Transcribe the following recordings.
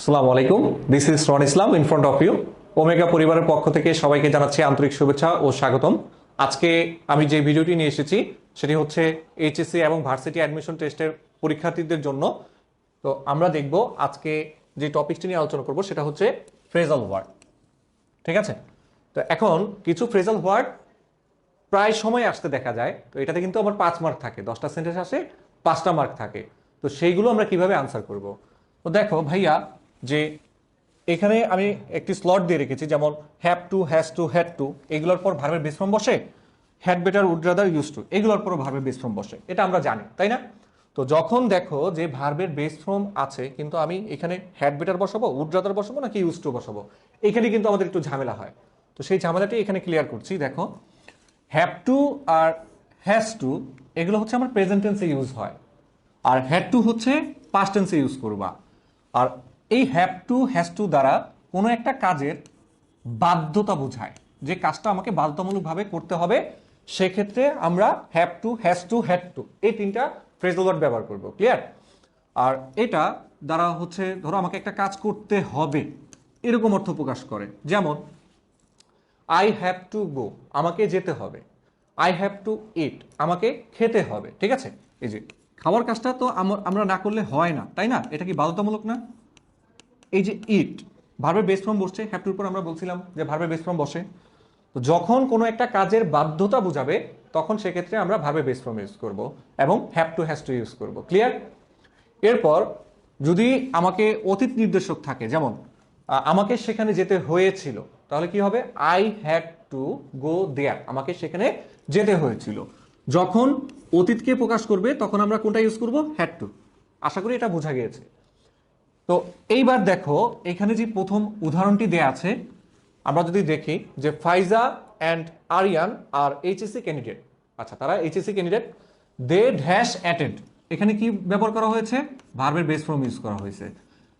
আসসালামু আলাইকুম। This is Ron Islam in front of you Omega পরিবারের পক্ষ থেকে সবাইকে জানাচ্ছি আন্তরিক শুভেচ্ছা ও স্বাগতম। আজকে আমি যে ভিডিওটি নিয়ে এসেছি, সেটি হচ্ছে এইচএসসি এবং ভার্সিটি অ্যাডমিশন টেস্টের পরীক্ষার্থীদের জন্য। তো আমরা দেখব আজকে যে টপিকটি নিয়ে আলোচনা করব, সেটা হচ্ছে ফ্রেজাল ওয়ার্ড ঠিক আছে? তো এখন কিছু ফ্রেজাল ওয়ার্ড প্রায় সময় আসতে দেখা যায়। তো এটাতে কিন্তু আমার পাঁচ মার্ক থাকে, দশটা সেন্টেন্স আসে, পাঁচটা মার্ক থাকে। তো সেইগুলো আমরা কীভাবে আনসার করব? তো দেখো ভাইয়া যে এখানে আমি একটি স্লট দিয়ে রেখেছি, যেমন have to has to had to এগুলোর পর ভার্বের বিশ্রম বসে had better would rather use to এগুলোর পর ভার্বের বিশ্রম বসে, এটা আমরা জানি, তাই না? তো যখন দেখো যে ভার্বের বেস ফর্ম আছে, কিন্তু আমি এখানে হ্যাড বেটার বসাবো উড রাদার বসাবো, নাকি ইউজ টু বসাবো, এখানে কিন্তু আমাদের একটু ঝামেলা হয়। তো সেই ঝামেলাটি এখানে ক্লিয়ার করছি, দেখো হ্যাভ টু আর হ্যাজ টু এগুলো হচ্ছে আমার প্রেজেন্ট টেন্সে ইউজ হয়, আর হ্যাড টু হচ্ছে পাস্ট টেন্সে ইউজ করবা, আর এই হ্যাভ টু হ্যাজ টু দ্বারা কোনো একটা কাজের বাধ্যতা বোঝায়। যে কাজটা আমাকে বাধ্যতামূলকভাবে করতে হবে, সেক্ষেত্রে আমরা have to has to had to এই তিনটা ফ্রেজাল ওয়ার্ড ব্যবহার করব ক্লিয়ার আর এটা দ্বারা হচ্ছে, ধরো আমাকে একটা কাজ করতে হবে, এরকম অর্থ প্রকাশ করে। যেমন আই হ্যাভ টু গো আমাকে যেতে হবে। আই হ্যাভ টু ইট আমাকে খেতে হবে, ঠিক আছে? এই যে, খাওয়ার কাজটা তো আমর- আমরা না করলে হয় না, তাই না? এটা কি বাধ্যতামূলক না? এই যে ইট ভার্বের বেস ফর্ম বসছে হ্যাভ টুর পর আমরা বলছিলাম যে ভার্বের বেস ফর্ম বসে। তো যখন কোনো একটা কাজের বাধ্যতা বোঝাবে, তখন সেক্ষেত্রে আমরা ভার্বের বেস ফর্ম ইউজ করব এবং have to has to use করব। ক্লিয়ার এরপর যদি আমাকে অতীত নির্দেশক থাকে, যেমন আমাকে সেখানে যেতে হয়েছিল, তাহলে কি হবে? I had to go there আমাকে সেখানে যেতে হয়েছিল। যখন অতীতকে প্রকাশ করবে, তখন আমরা কোনটা ইউজ করব? হ্যাড টু আশা করি এটা বোঝা গিয়েছে। তো এইবার দেখো, এখানে যে প্রথম উদাহরণটি দেয়া আছে, আমরা যদি দেখি যে Faiza and Aryan R HSC candidate আচ্ছা তারা HSC candidate they dash attend এখানে কি ব্যবহার করা হয়েছে? ভার্বের বেস ফর্ম ইউজ করা হয়েছে।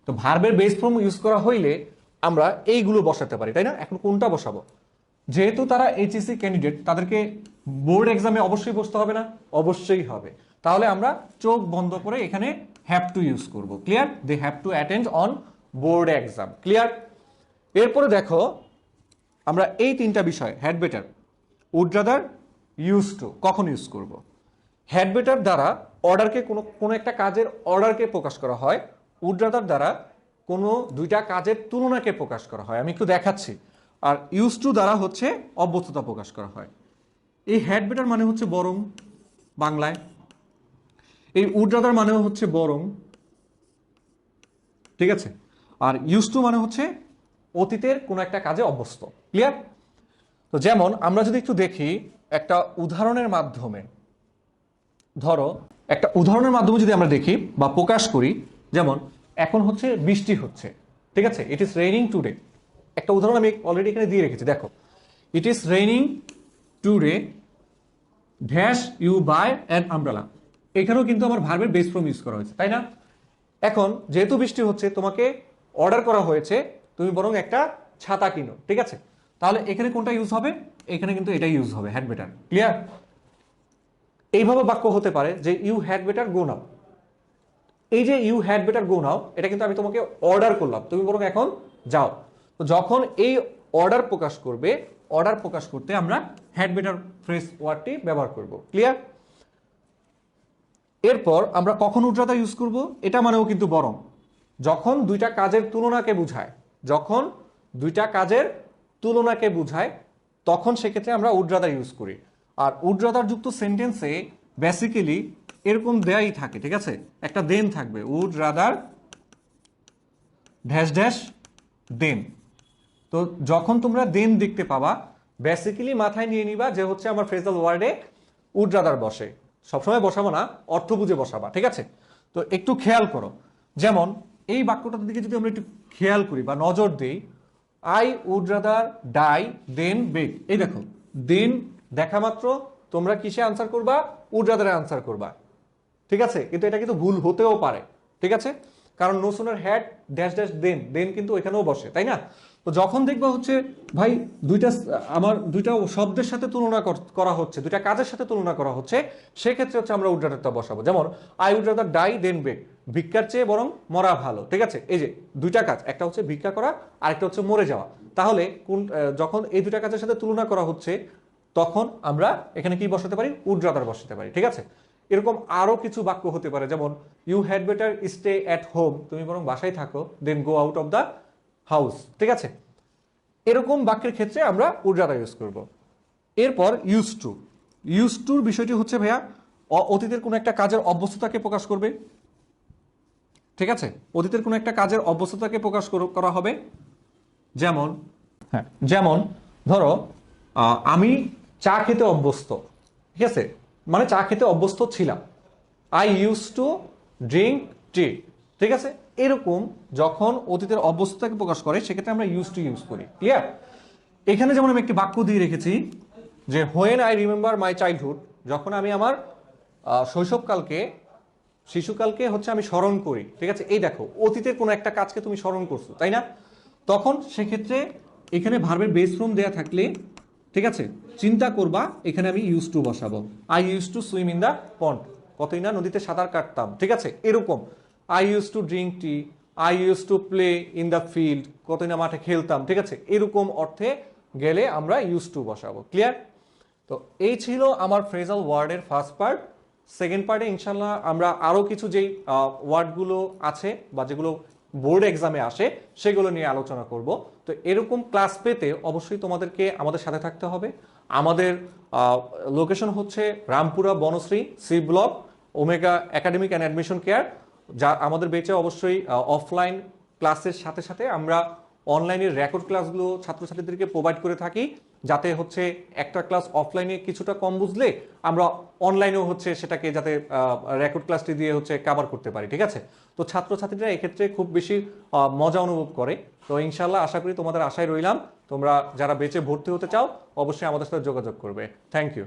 তো ভার্বের বেস ফর্ম ইউজ করা হইলে আমরা এইগুলো বসাতে পারি, তাই না? এখন কোনটা বসাবো? যেহেতু তারা এইচএসসি ক্যান্ডিডেট তাদেরকে বোর্ড এক্সামে অবশ্যই বসতে হবে না? অবশ্যই হবে। তাহলে আমরা চোখ বন্ধ করে এখানে হ্যাভ টু ইউজ করব। Clear they have to attend on board exam clear এরপরে দেখো, আমরা এই তিনটা বিষয় had better would rather use to কখন ইউজ করব? হ্যাড বেটার দ্বারা অর্ডারকে কোনো কোনো একটা কাজের অর্ডারকে প্রকাশ করা হয় উড রাদার দ্বারা কোনো দুইটা কাজের তুলনাকে প্রকাশ করা হয়। আমি একটু দেখাচ্ছি। আর ইউজ টু দ্বারা হচ্ছে অভ্যস্ততা প্রকাশ করা হয়। এই হ্যাড বেটার মানে হচ্ছে বরং বাংলায় এই উড মানেও হচ্ছে বরং, ঠিক আছে? আর ইউজ টু মানে হচ্ছে অতীতের কোনো একটা কাজে অভ্যস্ত, ক্লিয়ার? তো যেমন আমরা যদি একটু দেখি একটা উদাহরণের মাধ্যমে, ধরো একটা উদাহরণের মাধ্যমে যদি আমরা দেখি বা প্রকাশ করি, যেমন এখন হচ্ছে বৃষ্টি হচ্ছে, ঠিক আছে? ইট ইজ রেইনিং টুডে একটা উদাহরণ আমি অলরেডি এখানে দিয়ে রেখেছি, দেখো। It is raining today dash you buy an umbrella এখানেও কিন্তু আমার ভার্বের বেস ফর্ম ইউজ করা হয়েছে, তাই না? এখন যেহেতু বৃষ্টি হচ্ছে, তোমাকে অর্ডার করা হয়েছে, তুমি বরং একটা ছাতা কিনো, ঠিক আছে? তাহলে এখানে কোনটা ইউজ হবে? এখানে কিন্তু এটাই ইউজ হবে হ্যাড বেটার ক্লিয়ার এইভাবে বাক্য হতে পারে যে you had better go now এই যে you had better go now এটা কিন্তু আমি তোমাকে অর্ডার করলাম, তুমি বরং এখন যাও। তো যখন এই অর্ডার প্রকাশ করবে অর্ডার প্রকাশ করতে আমরা হ্যাড বেটার ফ্রেস ওয়ার্ডটি ব্যবহার করব ক্লিয়ার এরপর আমরা কখন উড্রাতা ইউজ করব? এটা মানেও কিন্তু বরং। যখন দুইটা কাজের তুলনাকে বুঝায়, যখন দুইটা কাজের তুলনাকে বুঝায়, তখন সেক্ষেত্রে আমরা উড্রাদার ইউজ করি। আর উড্রাদার যুক্ত সেন্টেন্সে বেসিক্যালি এরকম দেয়াই থাকে, ঠিক আছে? একটা দেন থাকবে would rather dash dash than তো যখন তোমরা দেন দেখতে পাবা বেসিক্যালি মাথায় নিয়ে নিবা যে হচ্ছে আমার ফ্রেজাল ওয়ার্ডে উড রাদার বসে। সবসময় বসাবো না অর্থ বুঝে বসাবা, ঠিক আছে? তো একটু খেয়াল করো। যেমন, এই বাক্যটার দিকে যদি আমরা একটু খেয়াল করি বা নজর দিই I would rather die than beg এই দেখো দেন দেখা মাত্র, তোমরা কিসে আনসার করবা? উড রাদারে আনসার করবা। ঠিক আছে? কিন্তু এটা কিন্তু ভুল হতেও পারে, ঠিক আছে? কারণ no sooner had dash dash than than কিন্তু এখানেও বসে, তাই না? তো যখন দেখবা হচ্ছে, ভাই, দুইটা আমার দুইটা শব্দের সাথে তুলনা কর- হচ্ছে, দুইটা কাজের সাথে তুলনা করা হচ্ছে, সেক্ষেত্রে হচ্ছে আমরা উড রাদারটা বসাবো। যেমন I would rather die than beg ভিক্ষার চেয়ে বরং মরা ভালো, ঠিক আছে? এই যে, দুইটা কাজ, একটা হচ্ছে ভিক্ষা করা, আরেকটা হচ্ছে মরে যাওয়া। তাহলে কোন যখন এই দুইটা কাজের সাথে তুলনা করা হচ্ছে, তখন আমরা এখানে কি বসাতে পারি? উড রাদার বসাতে পারি, ঠিক আছে? এরকম আরও কিছু বাক্য হতে পারে, যেমন you had better stay at home তুমি বরং বাসায় থাকো than go out of the house ঠিক আছে? এরকম বাক্যের ক্ষেত্রে আমরা উড্রাদা ইউজ করব। এরপর ইউজ টু ইউজ টুর বিষয়টি হচ্ছে ভাইয়া অতীতের কোনো একটা কাজের অভ্যস্ততাকে প্রকাশ করবে। ঠিক আছে? অতীতের কোনো একটা কাজের অভ্যস্ততাকে প্রকাশ কর- করা হবে। যেমন হ্যাঁ। যেমন ধরো আমি চা খেতে অভ্যস্ত ঠিক আছে? মানে চা খেতে অভ্যস্ত ছিলাম। I use to drink tea ঠিক আছে? এরকম যখন অতীতের অবস্থাকে প্রকাশ করে, সেক্ষেত্রে আমরা ইউজ টু ইউজ করি। ক্লিয়ার এখানে যেমন আমি একটি বাক্য দিয়ে রেখেছি যে when I remember my childhood যখন আমি আমার শৈশবকালকে, শিশুকালকে হচ্ছে আমি স্মরণ করি। ঠিক আছে? এই দেখো, অতীতের কোনো একটা কাজকে তুমি স্মরণ করছ, তাই না? তখন সেক্ষেত্রে এখানে ভার্বের বেস ফর্ম দেয়া থাকলে, ঠিক আছে? চিন্তা করবা, এখানে আমি ইউজ টু বসাবো। I use to swim in the pond কতই না নদীতে সাঁতার কাটতাম। ঠিক আছে? এরকম। I use to drink tea I use to play in the field কতই না মাঠে খেলতাম, ঠিক আছে? এরকম অর্থে গেলে আমরা ইউজ টু বসাবো। ক্লিয়ার তো এই ছিল আমার ফ্রেজাল ওয়ার্ডের ফার্স্ট পার্ট সেকেন্ড পার্টে ইনশাল্লাহ আমরা আরও কিছু যেই ওয়ার্ডগুলো আছে বা যেগুলো বোর্ড এক্সামে আসে, সেগুলো নিয়ে আলোচনা করব। তো এরকম ক্লাস পেতে অবশ্যই তোমাদেরকে আমাদের সাথে থাকতে হবে। আমাদের লোকেশন হচ্ছে Rampura Banasree C block Omega academic and admission care যা আমাদের বেচে অবশ্যই অফলাইন ক্লাসের সাথে সাথে আমরা অনলাইনের রেকর্ড ক্লাসগুলো ছাত্রছাত্রীদেরকে প্রোভাইড করে থাকি, যাতে হচ্ছে একটা ক্লাস অফলাইনে কিছুটা কম বুঝলে আমরা অনলাইনেও হচ্ছে সেটাকে যাতে রেকর্ড ক্লাসটি দিয়ে হচ্ছে কাভার করতে পারি, ঠিক আছে? তো ছাত্রছাত্রীরা এক্ষেত্রে খুব বেশি মজা অনুভব করে। তো ইনশাল্লাহ আশা করি তোমাদের আশায় রইলাম। তোমরা যারা বেঁচে ভর্তি হতে চাও, অবশ্যই আমাদের সাথে যোগাযোগ করবে। Thank you